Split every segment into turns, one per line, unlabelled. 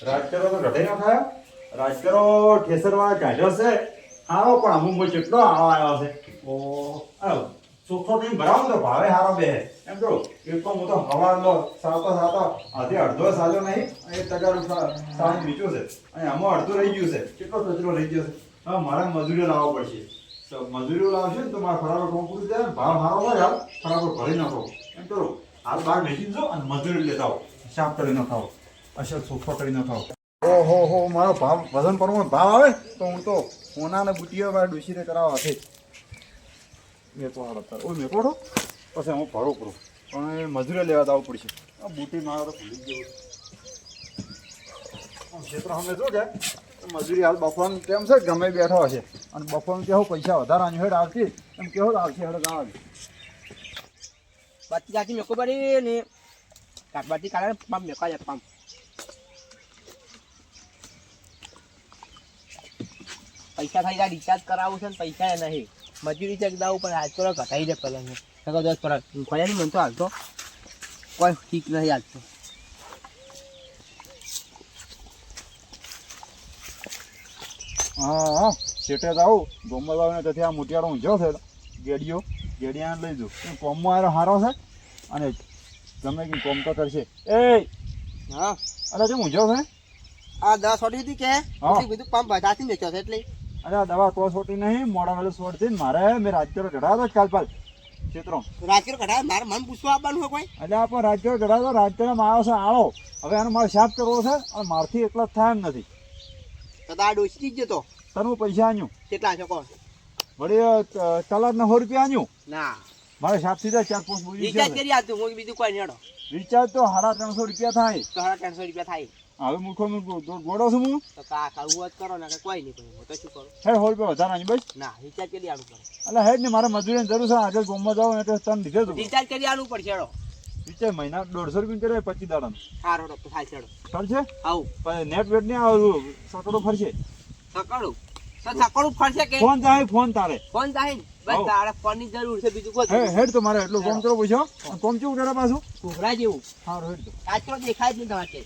રાજકરો તો ઘટે ન થાય. રાજકરો ઠેસરવાળા કાઢ્યો છે. હારો પણ અમુકમાં કેટલો આવો આવ્યો છે. ઓ. આવ ચોખ્ખો થઈને ભરાવો તો ભાવે હારો બે. એમ કરો એટલો તો હું તો હવારનો સાતો સાતો આધી અડધો સાજો નહીં અને એક સાંજ સાવ છે. અને આમાં અડધો રહી ગયું છે. કેટલો કચરો રહી ગયો છે? હવે મારે મજૂરીઓ લાવવો પડશે. મજૂરીઓ લાવશે ને તો મારે ફરારો કોમ પૂરું ને ભાવ મારો હોય હાલ ફરારો ભરી નાખો. એમ કરો હાલ બહાર બેસી જો અને મજૂરી લેતા આવો. સાફ કરી નાખાવો અસર સોફો કરી થાવ ઓહો હો મારો ભાવ વજન પર ભાવ આવે? તો હું તો સોના ને બુટીઓ બાર ડુસીરે કરાવવા છે. મેં પહોળો તાર ઓય મેં પહોળો પછી હું ભરું કરું. પણ એ મજૂરી લેવા જવું પડશે. આ બુટી મારો તો ભૂલી ગયો. ક્ષેત્ર અમે જો કે? મજૂરી હાલ બફોન કેમ છે? ગમે બેઠો હશે અને બફોન કેવો? પૈસા વધારાની હેડ આવતી એમ કેવું આવશે હેડ ગાવ
બાકી જાતી મેકો પડી ને. કાકબાટી કાઢે પામ મેકો જાય પંપ પૈસા થઈ જાય રિચાર્જ કરાવવું છે ને પૈસા એ નહીં. મજૂરી ચેક દાવું પણ આજ તો ઘટાઈ દે પેલા હું નકર દસ પર ખોયા નહીં મન તો હાલતો. કોઈ ઠીક નહીં આજ તો
હા. હા સેટે આવું. ગોમમાં આવીને ત્યાંથી આ મોટિયાળો ઊંઝો છે ગેડીઓ ગેડિયા લઈ દઉં એમ કોમમાં આરો હારો છે? અને ગમે કે કોમ તો કરશે. એ!
હા.
અરે જો ઊંઝો છે?
આ દસ ઓડી હતી કે?
હા.
પછી બધું પંપ વધારથી મેચ્યો છે એટલે.
અરે આ દવા તો છોટી નહીં મોડા વેલું છોડતી ને મારે મેં રાજ્યો ચડાવ્યો કાલ પાલ ક્ષેત્રો
રાજ્યો કઢાય મારે મન પૂછવા આવવાનું હોય કોઈ?
એટલે આ પણ રાજ્યો ચડાવ્યો રાજ્યનો મારો છે આળો હવે આનો મારે સાફ કરવો છે અને મારથી એકલા થાય એમ નથી.
તો આ ડોસી જ જતો.
તને પૈસા આન્યું.
કેટલા છે કોણ
વળી તલાદના સો રૂપિયા આન્યું.
ના.
મારે સાફ સીધા ચાર પાંચ
રિચાર્જ કરી આપતું હું બીજું કોઈ નહીં
રિચાર્જ તો સાડા ત્રણસો રૂપિયા થાય.
તો સાડા ત્રણસો રૂપિયા થાય.
હવે મૂર્ખો ગોડો છું હું?
તો કા કરવું જ કરો ને કે કોઈ નહીં હું તો શું કરું?
હે પે વધારા નહીં બસ.
ના રિચાર્જ કરી આલું પડે.
એટલે હેડ ને મારે મજૂરી જરૂર છે. આગળ ગોમમાં જાવ એટલે તન દીધે તું.
રિચાર્જ કરી આલું પડશે હેડો.
રિચાર્જ મહિના દોઢસો રૂપિયા કરે પચીસ દાડાનું.
સારો તો થાય છે હેડો.
ફરશે
આવું.
પણ નેટ વેટ નહીં આવું સકડો ફરશે
સકડો તો ફરશે કે?
ફોન જાય ફોન તારે.
ફોન બસ તારે ફોનની જરૂર છે બીજું કોઈ
હે હેડ તો મારે એટલું કોમ કરો પૂછો કોમ કેવું કરે પાછું?
ઘોઘરા જેવું.
સારું હેડ તો.
આજકાલ દેખાય જ નહીં તમારે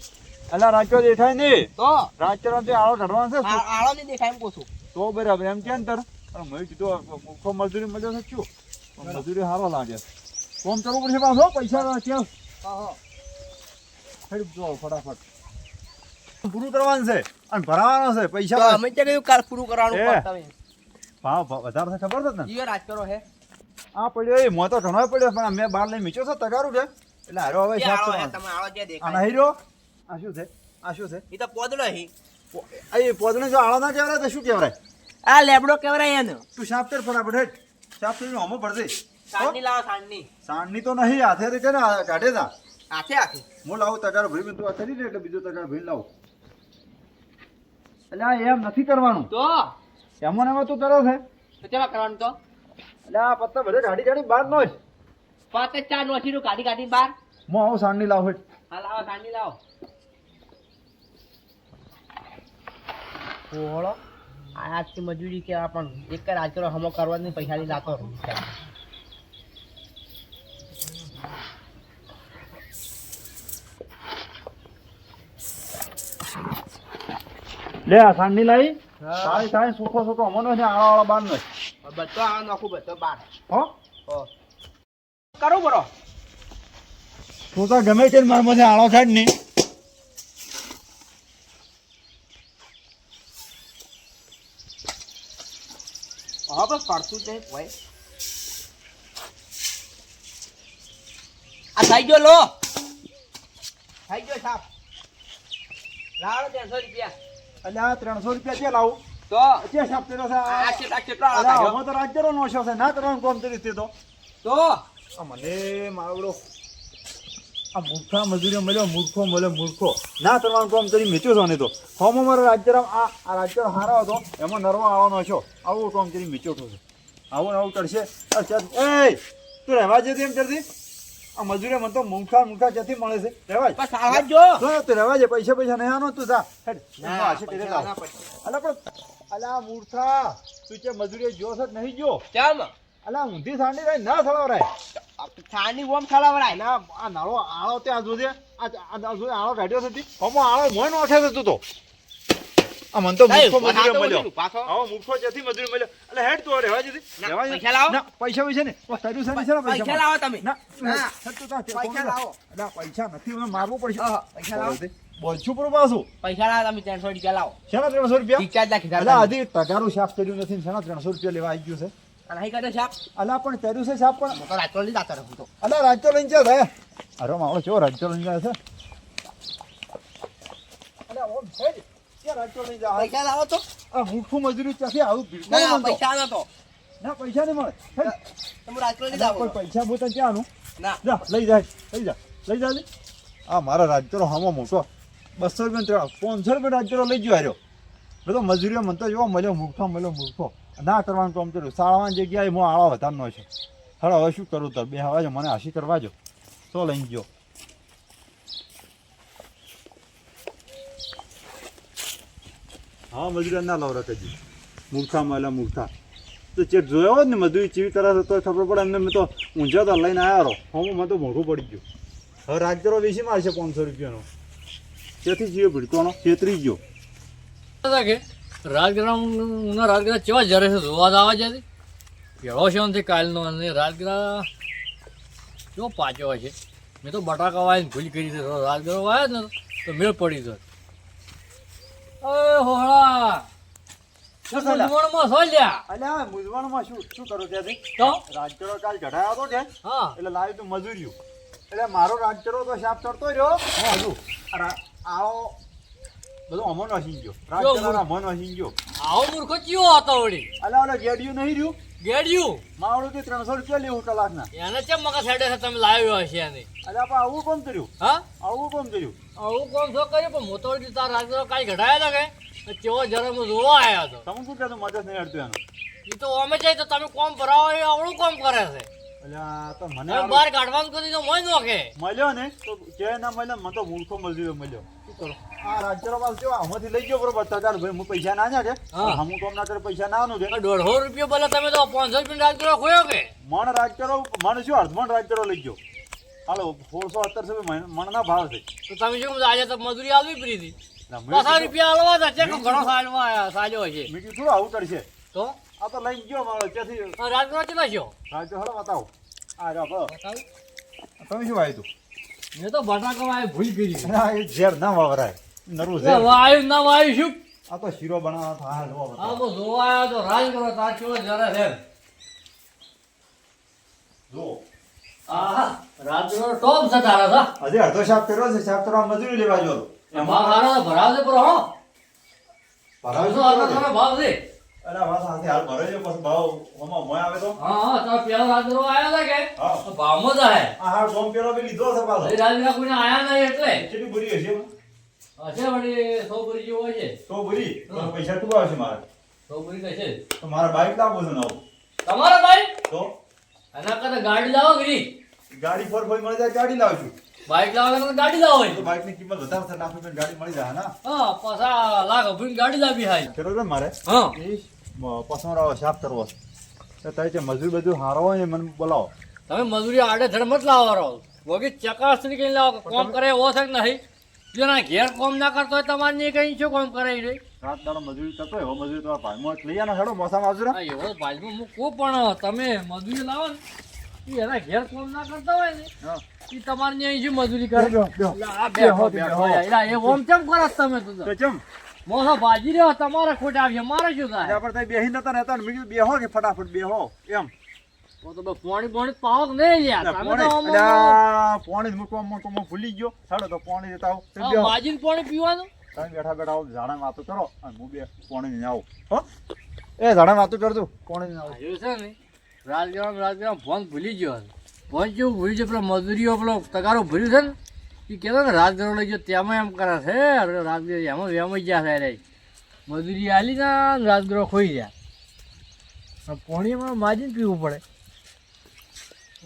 કે.
રાચો દેખાય નહીં.
તો?
રાચો જે આળો કાઢવાનો છે
આળો નહીં દેખાય એમ પૂછું.
તો બરાબર એમ કે અંતર તાર મેં કીધું મુખો મજૂરી મળ્યો છે મજૂરી હારો લાગે. કોમ કરવું પડશે પાછો પૈસા ક્યાં હેડ જો ફટાફટ. પૂરું કરવાનું છે અને ભરાવાનો છે પૈસા
અમે ત્યાં કયું કાલ પૂરું કરવાનું.
ભાવ વધારે છે ખબર છે ને
જીઓ રાજ કરો હે.
આ પડ્યો એ મોં તો ઘણો પડ્યો પણ મેં બહાર લઈ મીચ્યો છે તગારું છે. એટલે હારો હવે સાફ કરવાનો. અને હીરો આ શું છે? આ શું છે?
એ તો પોદળો હી.
એ પોદને જો આળો ના કહેવાય તો શું કહેવાય?
આ લેબડો કહેવાય એનો.
તું સાફ કર ફટાફટ હેઠ. સાફ કરીને હોમો પડશે
સાંડની લાવો સાંડની.
સાણની તો નહીં આથે કે ને કાઢે તા
હાથે હાથે
હું લાવું તગાર ભરી તું આ કરી દે એટલે બીજો તગાર ભરી લાવું. એટલે એમ નથી કરવાનું.
તો?
એમાં એમાં તું કરો છે?
તો કેવા કરવાનું તો?
એટલે આ પત્તા બધે ગાડી ગાડી બહાર નો જ
પાંચ ચાર નો કાઢી કાઢી બાર
હું આવું સાંડની લાવું હેઠ.
હા લાવો સાંડની લાવો. ઓળો આજથી મજૂરી કેવા પણ એક જ આજ કરો હમો કરવાની પૈસાની લાતો
લે આ સાણની લાવી. સારી સારી સુખો સુખો અમનો છે આળો આળો બાર નો
બધો આ નાખું બધો બાર.
હો?
કરું બરો
તું તો ગમે તે મારા માંથી આળો કાઢ નહીં
હા બસ પડતું જ નહીં ભાઈ આ થઈ ગયો લો. થઈ ગયો સાપ. લાવો ત્રણસો રૂપિયા.
અલ્યા આ ત્રણસો રૂપિયા છે લાવું.
તો?
છે સાપ તેરો છે
આ
આ
કેટલા કેટલા
અરે
કાઢ્યો
તો રાજ્યનો નોશો છે. ના ત્રણ કોમ તરી તે. તો?
તો
મને માવડો આ મૂર્ખા મજૂરી મળ્યો મૂર્ખો મળ્યો મૂર્ખો. ના કરવાનું કામ કરી મેચ્યો છો ને તો. હોમો મારો રાજ્યરામ આ આ રાજ્ય હારો હતો એમાં નરવો આવવાનો છો. આવું કામ કરી મેચ્યો છો. આવું ને આવું કરશે. એ તું રહેવા જતી એમ કરતી. આ મજૂરી મને તો મૂંખા મૂંખા જતી મળે છે? રહેવા
બસ આવા જો
તો તું રહેવા જે પૈસા પૈસા નહીં આનો તું જા. હેડ. અલા પણ અલા મૂર્ખા તું કે મજૂરી જો છે નહીં જો.
કેમ
અલા ઊંધી સાંડી ના સળવરાય
છાની ઓમ ખલાવરાય
એટલે ના આ નાળો આળો ત્યાં જોજે આ આ આ જોજે આળો કાઢ્યો છે તે. હમો આળો મોય નો છે તું તો. આ મન તો મૂર્ખો મજૂરી મળ્યો.
પાછો.
આવો મૂર્ખો જ્યાંથી મજૂરી મળ્યો. એટલે હેડ તો રહેવા
ના,
રહેવા
પૈસા લાવો.
ના પૈસા પૈસા ને ઓ છે ને છે
પૈસા
પૈસા
લાવો તમે.
ના. હેડ તું તે
પૈસા લાવો.
ના પૈસા નથી મને મારવું પડશે.
પૈસા લાવો.
બોલશું પૂરું પાછું.
પૈસા લાવો તમે ત્રણસો રૂપિયા લાવો.
શેના ત્રણસો રૂપિયા?
કીધા
હજી તગારું શાપ કર્યું નથી શેના ત્રણસો રૂપિયા લેવા આવી ગયું છે?
કાઢો
અલા પણ કર્યું છે શાપ પણ.
તો રાત્રો લઈ જતો રહું તો
અલા રાજ્ય લઈને ચાલ અરે મારો ચો રાજ્ય લઈને જાય છે. અલા ઓમ છે ક્યાં રાજ્ય લઈને જાય
પૈસા લાવો તો.
આ મૂર્ખું મજૂરી ત્યાંથી આવું
ના. પૈસા
ના પૈસા નહીં મળે.
તમે રાત્રો લઈ
જાવ પૈસા બોતા ક્યાંનું
ના.
જા લઈ જાય લઈ જા લઈ જાજે આ મારા રાજ્યનો હામો મોટો. બસો રૂપિયા પાંચસો રૂપિયા રાજ્યનો લઈ ગયો હાર્યો. બધો મજૂરીઓ મને તો જોવા મળ્યો મૂર્ખો મળ્યો મૂર્ખો. ના કરવાનું કામ કર્યું શાળામાં જગ્યાએ હું આવા વધારનો છે. હવે હવે શું કરું તો બે હવાજો મને હાસી કરવા જો તો લઈ ગયો. હા મજૂર ના લવ રકજી મૂર્ખા મળ્યા મૂર્ખા. તો ચેક જોયો હોત ને મજૂરી ચીવી કરે તો ખબર પડે. એમને મેં તો ઊંઝા તો લઈને આવ્યો રહો. હું મને તો મોઢું પડી ગયું. હવે રાજગરો વેચી મારશે પાંચસો રૂપિયાનો. ત્યાંથી જીવ ભીડકોનો? છેતરી ગયો.
કે રાજગરા ઉના રાજગરા કેવા જરે છે? જોવા જ આવે છે કેળો છે નથી કાલનો અને રાજગરા કેવો પાચો છે. મેં તો બટાકા વાળીને ભૂલ કરી છે. રાજગરો વાયો ને તો મેળ પડી દો હોળા!
મારો રાજગરો તો સાફ ચડતો રહ્યો. આવો બધો અમો નસી ગયો. રાજગરો અમો નસી ગયો.
આવો મૂર્ખો કયો હતો વળી?
અલા ઓલા ગેડિયું નહીં રહ્યું?
ગેડિયું?
માવડું થી ત્રણસો રૂપિયા લેવું કલાકના
એને ચેમ મકા સાઈડે છે તમે લાવ્યો હશે એને?
અલ્યા પણ આવું કોમ કર્યું
હા?
આવું કોમ કર્યું
આવું કોમ છો કર્યું? પણ વળી તાર રાજગરો કઈ ઘટાયા હતા કે કેવો જરા હું જોવા આવ્યો હતો
તમે શું કહેતો મદદ નહીં હડતું એનો?
એ તો અમે જાય તો તમે કોમ ભરાવો એ આવડું કોમ કરે છે.
અલ્યા તો મને
બહાર કાઢવાનું કરી તો મોય નોખે.
મળ્યો ને? તો કે ના મળ્યો મને તો મૂર્ખો મળી મળ્યો. શું કરો? આ રાજ્યનો પાસ કેવા? આમાંથી લઈ ગયો બરોબર. તગાર ભાઈ હું પૈસા ના છે
હા.
કામ ના કરે પૈસા ના આનું છે
દોઢસો રૂપિયો બોલે તમે તો પાંચસો રૂપિયા રાજ કરો ખોયો કે?
મણ રાજ્યરો મણ શું? અર્ધ મણ રાજ્યરો લઈ ગયો. હાલો સોળસો અત્તરસો મણ ના ભાવ છે.
તો તમે શું આજે તો મજૂરી આલવી પડી હતી. પાછા રૂપિયા આલવા હતા. ચેક ઘણો સાલવા સાલ્યો હશે
થોડું આવું કરશે
તો?
આ તો લઈ ગયો મારો ત્યાંથી
આ રાજ કરો ચલા છો?
રાજ્ય હળો બતાવો. આ બરો. તમે શું વાવ્યું તું
મેં તો બટાકા ભૂલ કરી.
ઝેર ના વાવરાય. નરું
એ વાયુ ના વાયુ શું?
આ તો શીરો બનાવવા થાય જો
આ તો જોવા તો રાજ કરો તાર કેવો જરા છે
જો.
આહા રાજ ટોપ છે તારા તો
હજી અડધો શાક કર્યો છે શાક કરવા મજૂરી લેવા જો
એમાં હારો તો ભરાવશે પર હો.
ભરાવી
તો આટલો થોડો ભાવ છે?
અરે વાત સાથે હાલ ભરે છે પછી ભાવ હમણાં મોય આવે તો?
હા હા તો પેલો રાજ કરો આવ્યો હતા કે?
હા.
તો ભાવમાં જ
આ હાર ગોમ પેલો બી લીધો છે પાછો.
એ રાજના કોઈને આયા નહીં એટલે.
કેટલી બુરી હશે?
હશે વળી સો ભરી જેવો છે
તો બુરી પૈસા તું આવશે મારે?
સો ભરી કશે
તો મારા બાઈક લાવવું છે નવું.
તમારા ભાઈ
તો?
એના કરતા ગાડી લાવો ગરી
ગાડી મળી જાય ગાડી
લાવવા કરતા ગાડી લાવો
તો બાઈકની કિંમત વધારે લાખ ગાડી મળી જાય ના?
હા પાછા લાખ ગાડી લાવી હાય
ને મારે?
હા.
એ પસંદ સાફ કરવો છે. તો તારી જે મજૂર બધું હારો હોય મને બોલાવો.
તમે મજૂરી આડે ધડ મત લાવો રહો વગી ચકાસણી કઈ લાવો કોમ કરે એવો છે કે નહીં? જેના ઘેર કોમ ના કરતો હોય તમારે નહીં કઈ શું કોમ કરાવી રે?
રાત દાડો મજૂરી કરતો હોય એવો મજૂરી તમારા ભાઈમાં લઈ આને હેડો મોસામાં આવજો
હા એવો ભાજમાં મૂકવો પણ તમે મજૂરી લાવો ને ઈ એના ઘેર કોમ ના કરતા હોય ને
હા.
એ તમારે અહીં શું મજૂરી કરે. એ ઓમ કેમ કરો તમે તો?
ચમ?
મોસો ભાજી રહ્યો તમારે ખોટ આવ્યો મારે શું થાય?
બેહી નતા રહેતા ને બેહો કે ફટાફટ બેહો એમ.
પોણી પોણી પાવક નહીં
યાર
તમે
પોણી
તો આમ-
અલ્યા, પોણી જ મૂકવા મૂકવા ભૂલી ગયો. સાડો તો પોણી દેતા આવો. બેહો.
પોણી પીવાનું?
તમે બેઠા બેઠા આવો ઝાડા વાતો કરો. અને હું બે પોણી લઈને આવું. હો? એ ઝાડા વાતો કરજો. પોણી આવું.
આવ્યું છે ને? રાજગ્રામ રાજગ્રામ ફોન ભૂલી ગયો. ફોન જેવું ભૂલી ગયો? પેલો મજૂરીઓ પેલો તગારો ભર્યું છે ને? એ કહેતો ને લઈ ગયો તેમાં એમ કરે છે. અરે રાજગરો એમાં વેમાઈ ગયા છે રે મજૂરી આલી ના ને રાજગરો ખોઈ ગયા. પણ પોણીમાં માજીને પીવું પડે.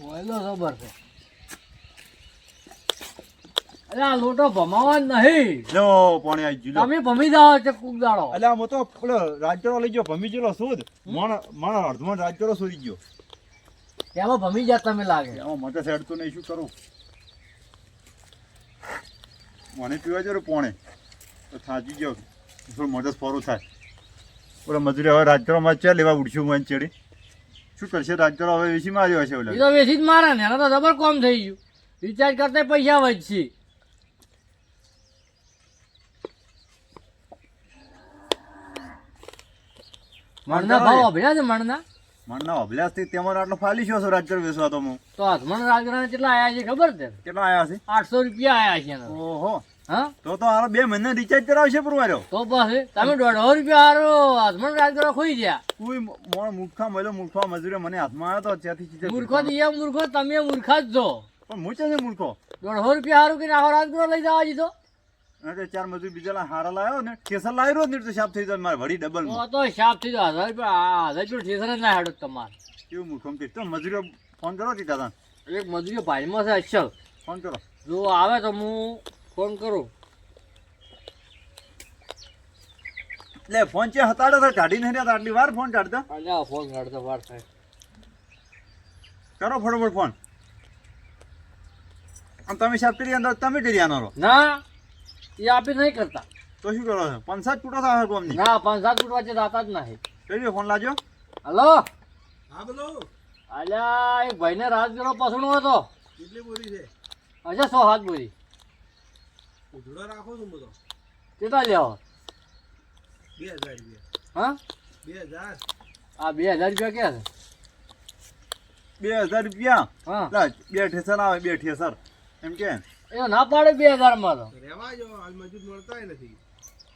ખબર છે. અરે આ લોટો ભમાવા નહીં.
લો પોણી આવી ગયું.
તમે ભમી જાઓ છે કુક દાડો.
એટલે હું તો પેલો રાજચરો લઈ ગયો ભમી ગયેલો સુદ. મણ મણ અડધમણ રાજચરો સોરી ગયો.
એમાં ભમી જાય તમે લાગે.
એમાં મગજ હેડતું નહીં શું કરું? મને પીવા જો પોણે. તો થાકી ગયો. થોડું મગજ ફોરું થાય. ઓલા મજૂરી હવે રાજકારણમાં ચાલ લેવા ઉડશું મને ચડી? શું કરશે? રાજકારણ હવે વેચી માર્યો હશે
એ તો વેચી જ મારે ને એને તો જબર કોમ થઈ ગયું. રિચાર્જ કરતા પૈસા વધશે. મણના ભાવ અભ્યા છે મણના?
મનના અભ્યાસથી તેમાં આટલો ફાલી છો રાજકારણ વેચવા તો હું?
તો કેટલા આયા છે ખબર છે?
કેટલા આયા છે?
આઠસો રૂપિયા આયા છે
ઓહો.
હા?
તો તો હારો બે મહિના રિચાર્જ કરાવશે પરવાર્યો
તો પછી તમે દોઢસો રૂપિયા હારો હથમણ રાજગરા ખોઈ ગયા.
કોઈ મોણ મૂર્ખા મળ્યો મૂર્ખા મજૂરે મને હાથમાં આવ્યો તો ત્યાંથી
મૂર્ખો તો એ મૂર્ખો તમે મૂર્ખા જ છો.
પણ હું છે મૂર્ખો?
દોઢસો રૂપિયા હારું કરીને આખો રાજગરો લઈ જવા દીધો.
અને તે ચાર મજૂર બીજા હારા લાવ્યો ને કેસર લાવ્યો ને તો સાફ થઈ જાય મારે વળી ડબલ
તો તો શાપ થઈ જાય હજાર રૂપિયા હજાર રૂપિયા ઠેસર જ ના હેડો તમારે.
કેવું મૂર્ખો કે? તો મજૂરીઓ ફોન કરો કે દાદા?
એક મજૂરી ભાઈમાં છે અસલ
ફોન કરો.
જો આવે તો હું ફોન કરો.
એટલે ફોન છે હતાડો તો કાઢી નહીં આટલી વાર ફોન કાઢતા?
અલ્યા ફોન કાઢતો વાર થાય.
કરો ફટાફટ ફોન. આમ તમે સાહેબ કરી અંદર તમે કરી આનો
ના એ આપી નહીં કરતા.
તો શું કરો છો? પંચાયત તૂટો થાય કોમની?
ના પાંચ સાત ફૂટ વચ્ચે દાતા જ નહીં.
કરી ફોન લાજો
હલો?
હા બોલો.
અલ્યા એક ભાઈને રાજગરો પસણો હતો
કેટલી બોરી છે?
અચ્છા સો હાથ બોરી
ઉધડો રાખો છું બધો.
કેટલા લેવો
બે હજાર રૂપિયા.
હા?
બે હજાર?
આ બે હજાર રૂપિયા ક્યાં છે?
બે હજાર રૂપિયા?
હા.
બે ઠેસર આવે બે ઠેસર. એમ કે?
એ ના પાડે બે હજારમાં તો.
રહેવા જો હાલ મજૂર મળતા નથી.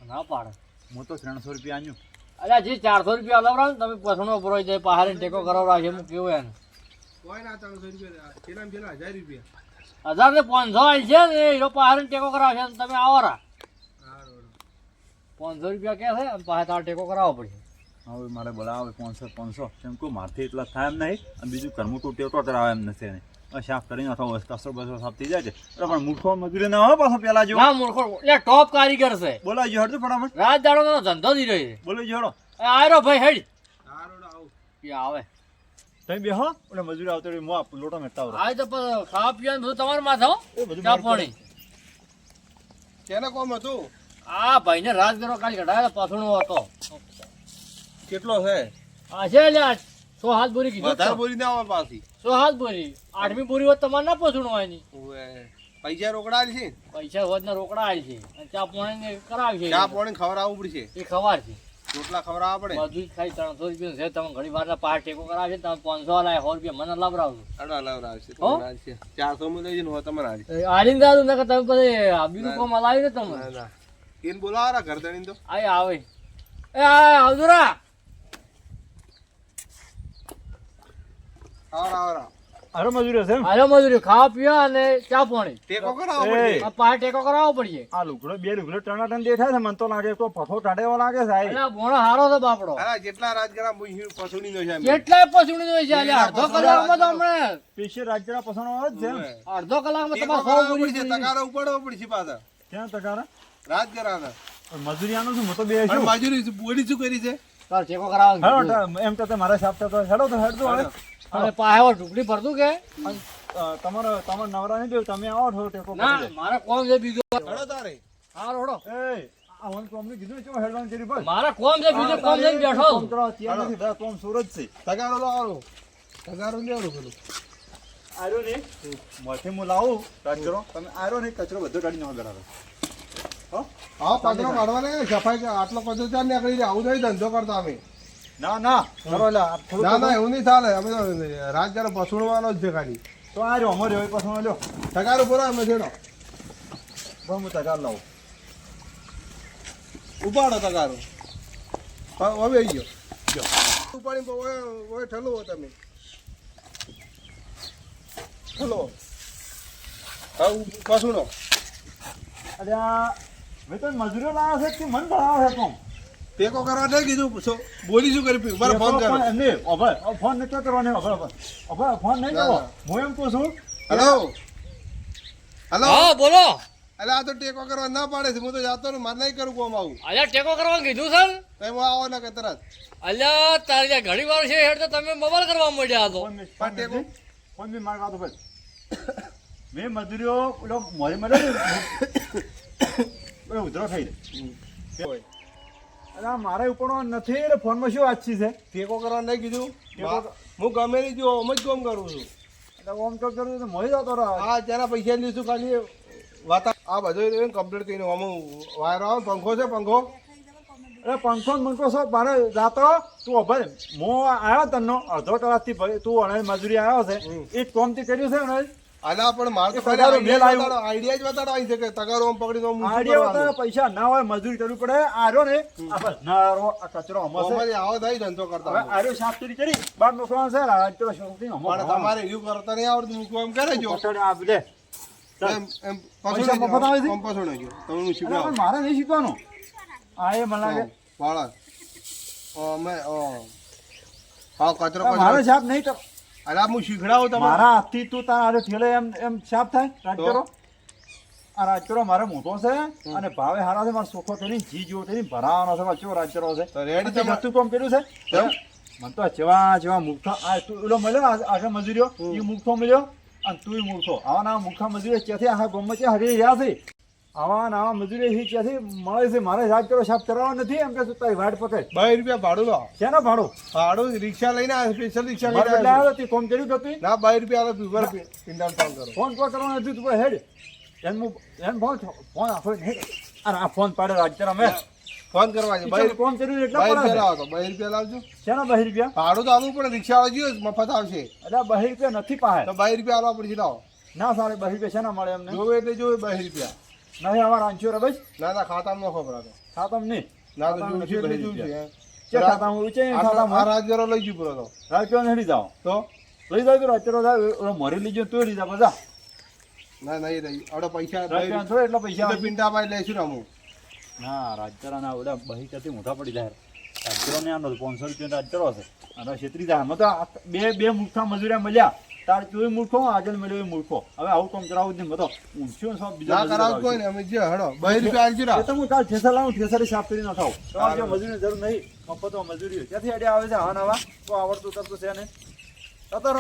ના પાડે.
હું તો ત્રણસો રૂપિયા આન્યું.
અલ્યા જે ચારસો રૂપિયા અલાવરા ને તમે પસણો ભરો જાય પહાડે ટેકો કરાવરા છે હું કેવું એને?
કોઈ ના ત્રણસો રૂપિયા પેલા પેલા હજાર રૂપિયા.
હજાર ને પાંચસો આવી છે ને એ પાસે ટેકો કરાવશે ને તમે આવો રા. પાંચસો રૂપિયા કે છે અને પાછા તારે ટેકો કરાવવો પડશે.
હવે મારે બોલાવે પાંચસો પાંચસો. કેમ કે મારથી એટલા થાય એમ નહીં અને બીજું ઘરનું તૂટ્યો તો કરાવે એમ નથી એને. સાફ કરીને અથવા કસો બસો સાફ થઈ જાય છે. એટલે પણ મૂર્ખો મજૂરી ના હોય પાછો પેલા જો
હા મૂર્ખો એટલે ટોપ કારીગર છે.
બોલાવજો હડતું ફટાફટ.
રાત દાડો ધંધો દી રહ્યો. છે
બોલાવજો હડો
એ આયરો ભાઈ હેડ.
આવે.
તમે બેહો. અને મજૂર આવતો રહી હું લોટો મેટતા આવડો
આય તો ખાવા પીવાનું બધું તમાર માથે હો.
એ બધું
ચા પાણી.
કેને કોમ હતું?
આ ભાઈને રાત કરો કાલ કઢાયો પસણો હતો.
કેટલો છે?
આ છે આ સો હાથ બોરી કીધું.
વધારે બોરી ના આવે પાછી.
સો હાથ બોરી આઠમી બોરી હોત તમારે ના પસણો
હોયની પૈસા રોકડા છે?
પૈસા હોત ને રોકડા આવી છે. અને ચા પાણી ને કરાવી છે.
ચા પાણી ખવડાવવું પડશે.
એ ખવાર છે.
રોટલા ખવડાવવા પડે.
બધું ખાઈ ત્રણસો રૂપિયા છે. તમે ઘણી વાર પાર ટેકો કરાવશે તમે પાંચસો લાય સો રૂપિયા. મને લાવરાવજો
અડા લાવડાવશે ચારસો માં લઈ જઈને તમારે હારી.
આડીને દાદુ ને તમે પછી બીજું કોમ હલાવી ને તમે
એને બોલાવા ઘર દણી તો?
આય આવે એ. આવજો રા.
આવરા આવરા.
અરે મજૂરી હશે એમ?
મજૂરી ખાવા પીવા અને ચા પાણી.
ટેકો કરાવો
પડીએ પા ટેકો કરાવો પડીએ.
આ લુગડો બે લુગડો ટનાટન દેખાય છે મને તો લાગે તો પથો ટાઢેવો લાગે સાહેબ. આ.
એટલે ભોણો હારો છે બાપડો.
અરે જેટલા રાજગરા પસુડી નો છે કેટલા
કેટલાય નો હોય છે આજે અડધો કલાકમાં તો હમણે
પીછે રાજગરા પસંદ આવે જ છે
અડધો કલાકમાં તમારે સો પૂરી છે
તકારો ઉપડવો પડશે પાછા.
ક્યાં તકારા
રાજગરાના.
મજૂરી આનું છું મતો બે છું.
મજૂરી બોડી શું કરી છે?
તાર ચેકો કરાવવાનો
એમ તો તે મારા સાફ તો હેડો તો હેડજો હવે
અને પાહે ટુકડી ભરતું કે?
તમારો તમારો નવરા નહીં દેવું તમે આવો છો ટેકો
ના મારા કોમ છે બીજો.
હેડો તારે.
હા રોડો
એ આ વન કોમની કીધું ચો હેડવાનું કરી બસ
મારે કોમ છે બીજો કોમ લઈને બેઠો.
કોમ સુરત છે.
તગારો લો આવો તગારો લેવડો પેલું.
આરો ને? મોથી હું લાવું રાજ તમે આરો ને કચરો બધો કાઢી નાખો બરાબર હો?
હા પગલો કાઢવા સફાઈ આટલો કચરો ચાર નીકળી જાય આવું નહીં ધંધો કરતા અમે.
ના ના કરો એટલે આ થોડું
ના ના એવું નહીં ચાલે. અમે તો રાત જયારે પસુડવાનો જ છે ખાલી.
તો આર્યો અમારે રહ્યો પાછો લ્યો.
ટકાર ઉપર અમે છેડો.
બહુ હું તગાર લાવું.
ઉપાડો હવે આવી ગયો. ઉપાડી ઓય ઠલો તમે. ઠલો હા પસુડો
અરે આ મેં તો મજૂરીઓ લાવ્યા છે કે મન ભણાવે છે કોમ
ટેકો કરવા નહીં કીધું શું- બોલી શું કરી મારે ફોન કરો
એમ નહીં, અભય, ફોન નતો કરવાનો અભય, ફોન નહીં
ના,
હું એમ કહું છું
હેલો? હલો?
હા બોલો.
એટલે આ તો ટેકો કરવા ના પાડે છે. હું તો જાતો ને મારે નહીં કરું કોમ આવું.
અલ્યા ટેકો કરવાનું કીધું સર
તમે હું આવો ને કે તરત.
અલ્યા તારી ઘણી વાર છે હેડ તો તમે મોબાઈલ કરવા મળ્યા હતો
પણ ટેકો.
ફોન બી મારી વાતો ભાઈ મેં મજૂરીઓ પેલો મોરી મળે પેલો ઉધરો થઈ જાય અરે મારા ઉપર નથી એટલે ફોનમાં શું વાત છે
ટેકો કરવા નહીં કીધું. હું ગમે નહીં જો ઓમ જ કોમ કરું છું.
એટલે ઓમ તો કરું તો મળી જતો રહો.
આ જરા પૈસા લઈશું ખાલી. વાત આ બધું કમ્પ્લીટ કરીને આમ વાયર આવે પંખો છે પંખો.
અરે પંખો મંખો છો મારે જાતો. તું ભાઈ મો આવ્યો તનનો અડધો કલાકથી તું અણે મજૂરી આવ્યો છે. એ કોમથી કર્યું છે ને
આના પણ મારે તો
એ મેલ આવ્યો.
આઈડિયા જ બતાડો આવી છે કે તગારો આમ પકડી તો આમ ઊંચું
આડિયા પૈસા ના હોય મજૂરી કરવી પડે. આરો ને આ બસ નારો આ કચરો
આવો થાય ધંધો
હવે
કરતા
સાફ કરી કરી. બાર છે આ શોખથી હમો
તમારે એવું કરતા નહીં આવડતું મૂકવા એમ કરે જો.
કચરો આ લે.
એમ એમ
પૈસા મફત આવે છે?
પંપસોડો ગયો તમે હું
અરે મારે નહીં શીખવાનું. આ એ મને લાગે.
વાળા. મે ઓ હા કચરો
મારે
કચરો
સાફ નહીં તો
અરે હું શીખડાવું તમારે?
મારા હાથથી તું તારા હારે ઠેલે એમ એમ છાપ થાય? રાજકરો આ રાજકરો મારે મોટો છે અને ભાવે હારા છે મારો સોખો તેની જી જેવો તેની ભરાવાનો છે મારો રાજકરો છે.
તો રેડી
તે
તમારે?
ગતું કર્યું છે? મન તો જેવા જેવા મુખા આ તું એલો મળ્યો આગળ મજૂરીઓ એ મુખો મળ્યો? અને તું મૂર્ખો. આવા મુખા મજૂરી ક્યાંથી આખા ગમે ત્યાં હરી રહ્યા છે? આવા આવા મજૂરી ક્યાંથી મળે છે? મારે રાજકરો સાફ કરાવવા નથી એમ કે તારી વાટ પકડ.
બે રૂપિયા ભાડું લો.
શેના ભાડું?
ભાડું રિક્ષા લઈને આવ્યો સ્પેશિયલ રિક્ષા લઈને આવ્યો
આવ્યો તે કર્યું કે તું?
ના બે રૂપિયા આવે પીવર પિંડાલ ફોન કરો.
ફોન કોઈ કરવાનો નથી તું હેડ. એમ હું એમ ફોન ફોન આખો અરે આ ફોન પાડે રાજકર અમે.
ફોન કરવા છે બાર
ફોન કર્યું એટલે બહાર
રૂપિયા લાવો તો બાર રૂપિયા લાવજો.
શેના બહાર રૂપિયા?
ભાડું તો આવું પડે રિક્ષા આવજો મફત આવશે.
એટલે બહાર રૂપિયા નથી પાસે.
તો બહાર રૂપિયા આવવા પડશે લાવો.
ના સારે બહાર રૂપિયા શેના મળે એમને?
જોવે એટલે જોવે બહાર રૂપિયા.
નહીં આવા રાંચ્યો રે ભાઈ
ના ના ખાતા નો ખબર ભરાતો
ખાતા નહીં?
ના તો
નથી
છું એટલે છું. હે.
કે ખાતા હું
આ ખાતા
મારા
રાજગરો લઈ જઈ પૂરો તો.
રાજકીય હેડી જાઓ.
તો?
લઈ જાવ તો રાજકીય મરી લીજો તો લઈ જા બધા
ના નહીં. રહી આવડે પૈસા
થોડે એટલા પૈસા.
તો પિંડામાં લઈશું ને અમુક.
ના ઓલા બહી ક્યાંથી મોટા પડી જાય. રાજકરો ને આનો પાંચસો રૂપિયા રાજકરો હશે. અને છેત્રી જાય તો આ બે બે મૂર્ખા મજૂરિયા મળ્યા. તાર જોઈ મૂર્ખો આગળ મળ્યો એ મૂર્ખો. હવે આવું કામ કરાવું જ નહીં બધો ઊંચો સબ બીજા
ના કરાવ કોઈ ને અમે જે હડો બાર રૂપિયા આલજો
એ તો હું કાલ ઠેસા લાવું ઠેસારી સાફ કરી નાખાવ તો આજે મજૂરી જરૂર નહીં મફતમાં મજૂરી ત્યાંથી ક્યાંથી આઈડિયા આવે છે? હા નવા તો આવડતું કરતું છે ને તો તો